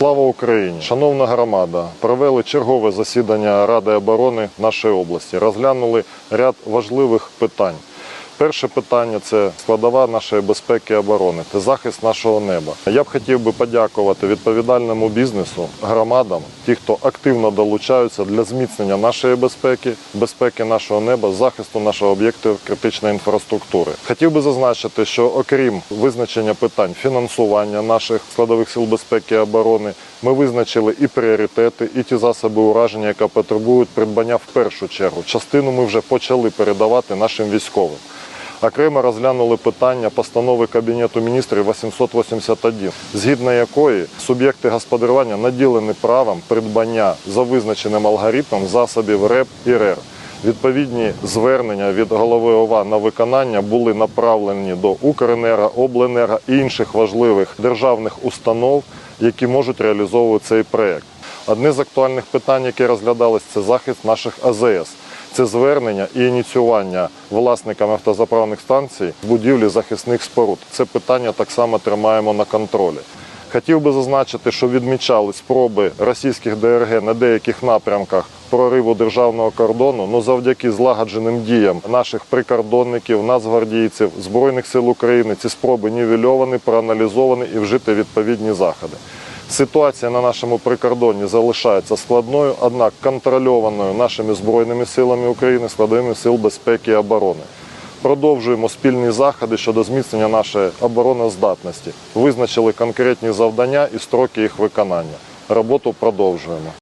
Слава Україні! Шановна громада, провели чергове засідання Ради оборони нашої області. Розглянули ряд важливих питань. Перше питання це складова нашої безпеки і оборони та захист нашого неба. Я б хотів би подякувати відповідальному бізнесу, громадам, ті, хто активно долучаються для зміцнення нашої безпеки, безпеки нашого неба, захисту нашого об'єктів критичної інфраструктури. Хотів би зазначити, що окрім визначення питань фінансування наших складових сил безпеки і оборони, ми визначили і пріоритети, і ті засоби ураження, які потребують придбання в першу чергу. Частину ми вже почали передавати нашим військовим. Окремо розглянули питання постанови Кабінету міністрів 881, згідно якої суб'єкти господарювання наділені правом придбання за визначеним алгоритмом засобів РЕП і РЕР. Відповідні звернення від голови ОВА на виконання були направлені до Укренерго, Обленерго і інших важливих державних установ, які можуть реалізовувати цей проект. Одне з актуальних питань, яке розглядалось, це захист наших АЗС. Це звернення і ініціювання власниками автозаправних станцій будівлі захисних споруд. Це питання так само тримаємо на контролі. Хотів би зазначити, що відмічали спроби російських ДРГ на деяких напрямках прориву державного кордону, але завдяки злагодженим діям наших прикордонників, нацгвардійців, Збройних сил України ці спроби нівельовані, проаналізовані і вжити відповідні заходи. Ситуація на нашому прикордонні залишається складною, однак контрольованою нашими збройними силами України, складовими сил безпеки і оборони. Продовжуємо спільні заходи щодо зміцнення нашої обороноздатності. Визначили конкретні завдання і строки їх виконання. Роботу продовжуємо.